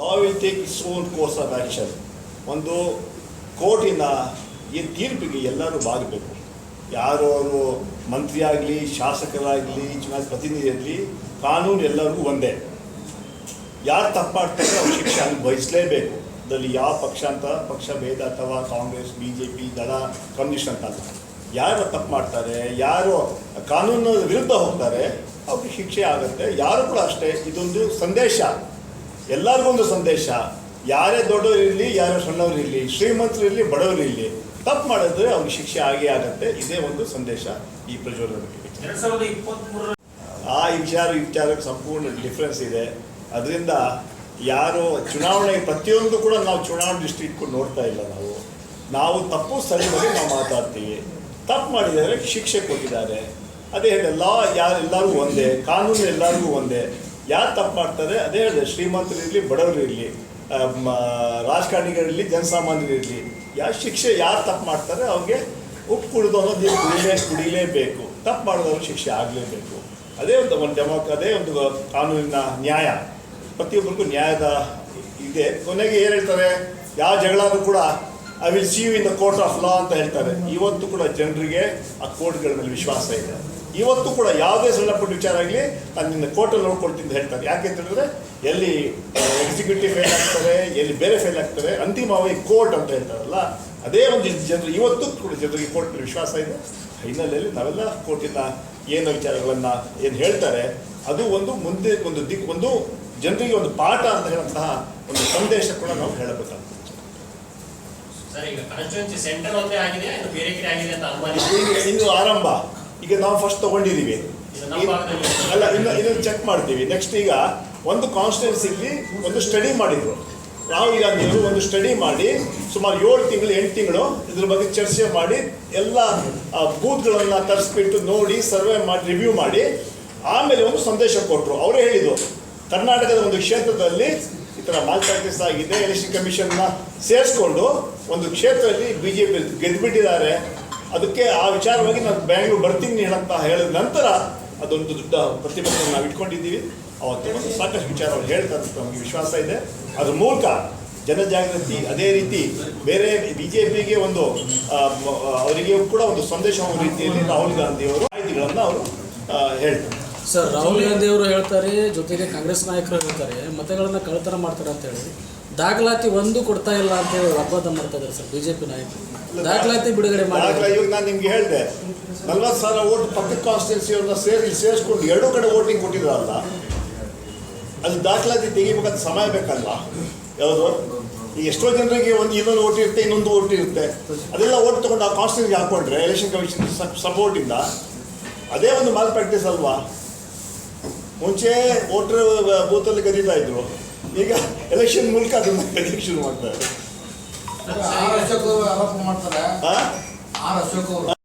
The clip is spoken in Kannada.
Law will take its own course of action. ಒಂದು ಕೋರ್ಟಿನ ಈ ತೀರ್ಪಿಗೆ ಎಲ್ಲರೂ ಬಾಗಬೇಕು. ಯಾರು ಅವರು ಮಂತ್ರಿ ಆಗಲಿ, ಶಾಸಕರಾಗಲಿ ಚುನಾಯಿತ ಪ್ರತಿನಿಧಿ ಆಗಲಿ, ಕಾನೂನು ಎಲ್ಲರಿಗೂ ಒಂದೇ. ಯಾರು ತಪ್ಪಾಡ್ತಾರೆ ಅವ್ರ ಶಿಕ್ಷೆ ಅನುಭವಿಸಲೇಬೇಕು ಅದರಲ್ಲಿ ಯಾವ ಪಕ್ಷ ಅಂತ? ಪಕ್ಷ ಭೇದ ಅಥವಾ ಕಾಂಗ್ರೆಸ್ ಬಿ ಜೆ ಪಿ ದಳ, ಕಮ್ಯುನಿಸ್ಟ್ ಅಂತ ಅಲ್ಲ. ಯಾರು ತಪ್ಪು ಮಾಡ್ತಾರೆ? ಯಾರು ಕಾನೂನು ವಿರುದ್ಧ ಹೋಗ್ತಾರೆ? ಅವ್ರಿಗೆ ಶಿಕ್ಷೆ ಆಗುತ್ತೆ. ಯಾರು ಕೂಡ ಅಷ್ಟೇ, ಇದೊಂದು ಸಂದೇಶ. ಎಲ್ಲರಿಗೂ ಒಂದು ಸಂದೇಶ. ಯಾರೇ ದೊಡ್ಡವರು ಇರಲಿ ಯಾರೇ ಸಣ್ಣವರು ಇರಲಿ ಶ್ರೀಮಂತರು ಇರಲಿ ಬಡವರು ಇರಲಿ ತಪ್ಪು ಮಾಡಿದ್ರೆ ಅವ್ರಿಗೆ ಶಿಕ್ಷೆ ಆಗೇ ಆಗುತ್ತೆ. ಇದೇ ಒಂದು ಸಂದೇಶ ಈ ಬಗ್ಗೆ ಎರಡ್ ಆ ವಿಚಾರ ವಿಚಾರಕ್ಕೆ ಸಂಪೂರ್ಣ ಡಿಫ್ರೆನ್ಸ್ ಇದೆ. ಅದರಿಂದ ಯಾರು ಚುನಾವಣೆ ಪ್ರತಿಯೊಂದು ಕೂಡ ನಾವು ಚುನಾವಣೆ ದೃಷ್ಟಿ ಇಟ್ಕೊಂಡು ನೋಡ್ತಾ ಇಲ್ಲ ನಾವು. ನಾವು ತಪ್ಪು ಸರಿ ಬಗ್ಗೆ ನಾವು ಮಾತಾಡ್ತೀವಿ. ತಪ್ಪು ಮಾಡಿದರೆ ಶಿಕ್ಷೆ ಕೊಟ್ಟಿದ್ದಾರೆ. ಅದೇ ಎಲ್ಲ ಲಾ ಯಾರು ಎಲ್ಲರಿಗೂ ಒಂದೇ ಕಾನೂನು ಎಲ್ಲರಿಗೂ ಒಂದೇ. ಯಾರು ತಪ್ಪು ಮಾಡ್ತಾರೆ? ಅದೇ ಹೇಳಿದೆ, ಶ್ರೀಮಂತರು ಇರಲಿ, ಬಡವರು ಇರಲಿ ರಾಜಕಾರಣಿಗಳಿರಲಿ ಜನಸಾಮಾನ್ಯರಿರಲಿ ಯಾರು ಶಿಕ್ಷೆ ಯಾರು ತಪ್ಪು ಮಾಡ್ತಾರೆ ಅವ್ರಿಗೆ ಉಪ್ಪು ಕುಡಿದು ಅನ್ನೋದು ಕುಡಿಲೇ, ಕುಡಿಲೇಬೇಕು. ತಪ್ಪು ಮಾಡಿದವರು ಶಿಕ್ಷೆ ಆಗಲೇಬೇಕು. ಅದೇ ಒಂದು ಒಂದು ಡೆಮೋ ಅದೇ ಒಂದು ಕಾನೂನಿನ ನ್ಯಾಯ. ಪ್ರತಿಯೊಬ್ಬರಿಗೂ ನ್ಯಾಯದ ಇದೆ. ಕೊನೆಗೆ ಏನು ಹೇಳ್ತಾರೆ? ಯಾವ ಜಗಳಾದರೂ ಕೂಡ I will see you in the court of law ಅಂತ ಹೇಳ್ತಾರೆ. ಇವತ್ತು ಕೂಡ ಜನರಿಗೆ ಆ ಕೋರ್ಟ್ಗಳ ಮೇಲೆ ವಿಶ್ವಾಸ ಇದೆ. ಇವತ್ತು ಕೂಡ ಯಾವುದೇ ಸಣ್ಣ ಪುಟ್ಟ ವಿಚಾರ ಆಗಲಿ ನಾನು ನಿನ್ನ ಕೋರ್ಟಲ್ಲಿ ನೋಡ್ಕೊಳ್ತೀನಿ ಅಂತ ಹೇಳ್ತಾರೆ. ಯಾಕೆ ಅಂತ ಹೇಳಿದ್ರೆ, ಎಲ್ಲಿ ಎಕ್ಸಿಕ್ಯೂಟಿವ್ ಫೇಲ್ ಆಗ್ತಾರೆ ಎಲ್ಲಿ ಬೇರೆ ಫೇಲ್ ಆಗ್ತಾರೆ ಅಂತಿಮವಾಗಿ ಕೋರ್ಟ್ ಅಂತ ಹೇಳ್ತಾರಲ್ಲ, ಅದೇ ಒಂದು ಜನರು, ಇವತ್ತು ಕೂಡ ಜನರಿಗೆ ಕೋರ್ಟ್ ವಿಶ್ವಾಸ ಇದೆ. ಹಿನ್ನೆಲೆಯಲ್ಲಿ ನಾವೆಲ್ಲ ಕೋರ್ಟಿನ ಏನು ವಿಚಾರಗಳನ್ನು ಏನು ಹೇಳ್ತಾರೆ, ಅದು ಒಂದು ಮುಂದೆ ಒಂದು ದಿಕ್, ಒಂದು ಜನರಿಗೆ ಒಂದು ಪಾಠ ಅಂತ ಹೇಳುವಂತಹ ಒಂದು ಸಂದೇಶ ಕೂಡ ನಾವು ಹೇಳಬೇಕಾಗ್ತದೆ. ಸರ್ ಈಗ ಕಾನ್ಸ್ಟಿಟ್ಯೂನ್ಸಿ ಸೆಂಟರ್ ಒಂದೇ ಆಗಿದೆ ಬೇರೆ ಕಡೆ ಆಗಿದೆ ಅಂತ ಅನುಮಾನ ಇದೆ. ಆರಂಭ. ಈಗ ನಾವು ಫಸ್ಟ್ ತಗೊಂಡಿದ್ದೀವಿ. ಅಲ್ಲ ಇನ್ನು ಇದನ್ನು ಚೆಕ್ ಮಾಡ್ತೀವಿ. ನೆಕ್ಸ್ಟ್ ಈಗ ಒಂದು ಕಾನ್ಸ್ಟಿಟ್ಯೂನ್ಸಿಲಿ ಒಂದು ಸ್ಟಡಿ ಮಾಡಿದ್ರು. ನಾವು ಈಗ ನೀವು ಒಂದು ಸ್ಟಡಿ ಮಾಡಿ ಸುಮಾರು ಏಳು ತಿಂಗಳು ಎಂಟು ತಿಂಗಳು ಇದ್ರ ಬಗ್ಗೆ ಚರ್ಚೆ ಮಾಡಿ ಎಲ್ಲ ಬೂತ್ಗಳನ್ನು ತರಿಸ್ಬಿಟ್ಟು ನೋಡಿ ಸರ್ವೆ ಮಾಡಿ ರಿವ್ಯೂ ಮಾಡಿ ಆಮೇಲೆ ಒಂದು ಸಂದೇಶ ಕೊಟ್ಟರು ಅವರೇ ಹೇಳಿದರು ಕರ್ನಾಟಕದ ಒಂದು ಕ್ಷೇತ್ರದಲ್ಲಿ ಥರ ಮಾಲ್ ಪ್ರಾಕ್ಟೀಸ್ ಆಗಿದೆ, ಎಲೆಕ್ಷನ್ ಕಮಿಷನ್ನ ಸೇರಿಸ್ಕೊಂಡು ಒಂದು ಕ್ಷೇತ್ರದಲ್ಲಿ ಬಿ ಜೆ ಪಿ ಗೆದ್ದುಬಿಟ್ಟಿದ್ದಾರೆ ಅದಕ್ಕೆ ಆ ವಿಚಾರವಾಗಿ ನಾನು ಬ್ಯಾಂಗ್ಳೂರು ಬರ್ತೀನಿ ಅಂತ ಹೇಳಿದ ನಂತರ ಅದೊಂದು ದೊಡ್ಡ ಪ್ರತಿಭಟನೆ ನಾವು ಇಟ್ಕೊಂಡಿದ್ದೀವಿ. ಅವತ್ತು ಒಂದು ಸಾಕಷ್ಟು ವಿಚಾರ ಅವ್ರು ಹೇಳ್ತಾರೆ ನಮಗೆ ವಿಶ್ವಾಸ ಇದೆ. ಅದ್ರ ಮೂಲಕ ಜನಜಾಗೃತಿ ಅದೇ ರೀತಿ ಬೇರೆ ಬಿ ಜೆ ಪಿಗೆ ಒಂದು ಅವರಿಗೆ ಕೂಡ ಒಂದು ಸಂದೇಶ ರೀತಿಯಲ್ಲಿ ರಾಹುಲ್ ಗಾಂಧಿ ಅವರು ಮಾಹಿತಿಗಳನ್ನು ಅವರು ಹೇಳ್ತಾರೆ. ಸರ್ ರಾಹುಲ್ ಗಾಂಧಿ ಅವರು ಹೇಳ್ತಾರೆ ಜೊತೆಗೆ ಕಾಂಗ್ರೆಸ್ ನಾಯಕರು ಹೇಳ್ತಾರೆ ಮತಗಳನ್ನ ಕಳ್ಳತನ ಮಾಡ್ತಾರೆ ಅಂತ ಹೇಳಿ. ದಾಖಲಾತಿ ಒಂದು ಕೊಡ್ತಾ ಇಲ್ಲ ಅಂತ ಹೇಳಿ ವಾಗ್ವಾದ ಮಾಡ್ತಾ ಇದ್ದಾರೆ ಸರ್ ಬಿಜೆಪಿ ನಾಯಕರು. ದಾಖಲಾತಿ ಬಿಡುಗಡೆ ಮಾಡಿ. ಇವಾಗ ನಾನು ನಿಮ್ಗೆ ಹೇಳಿದೆ ನಲ್ವತ್ತು ಸಾವಿರ ಓಟ್ ಪಕ್ಕದ ಕಾನ್ಸ್ಟಿಟ್ಯೂನ್ಸಿಯವ್ರನ್ನ ಸೇರಿ ಸೇರಿಸ್ಕೊಂಡು ಎರಡೂ ಕಡೆ ವೋಟಿಂಗ್ ಕೊಟ್ಟಿದ್ರಲ್ಲ ಅದು ದಾಖಲಾತಿ ತೆಗಿಬೇಕಂತ ಸಮಯ ಬೇಕಲ್ವಾ? ಯಾವುದು? ಎಷ್ಟೋ ಜನರಿಗೆ ಒಂದು ಇನ್ನೊಂದು ಓಟ್ ಇರುತ್ತೆ ಇನ್ನೊಂದು ಓಟ್ ಇರುತ್ತೆ. ಅದೆಲ್ಲ ಓಟ್ ತೊಗೊಂಡು ಆ ಕಾನ್ಸ್ಟಿಟ್ಯೂನ್ಸಿ ಹಾಕೊಂಡ್ರೆ ಎಲೆಕ್ಷನ್ ಕಮಿಷನ್ ಸಪೋರ್ಟಿಂದ ಅದೇ ಒಂದು ಮಾಲ್ ಪ್ರಾಕ್ಟೀಸ್ ಅಲ್ವಾ? ಮುಂಚೆ ವೋಟರ್ ಬೂತಲ್ಲಿ ಕರೀತಾ ಇದ್ರು. ಈಗ ಎಲೆಕ್ಷನ್ ಮೂಲಕ ಅದನ್ನು ಕರೀಲಿಕ್ಕೆ ಶುರು ಮಾಡ್ತಾರೆ. ಆರ್ ಅಶೋಕ್ ಅವರು ಆರೋಪ ಮಾಡ್ತಾರೆ? ಆರ್ ಅಶೋಕ್ ಅವರು.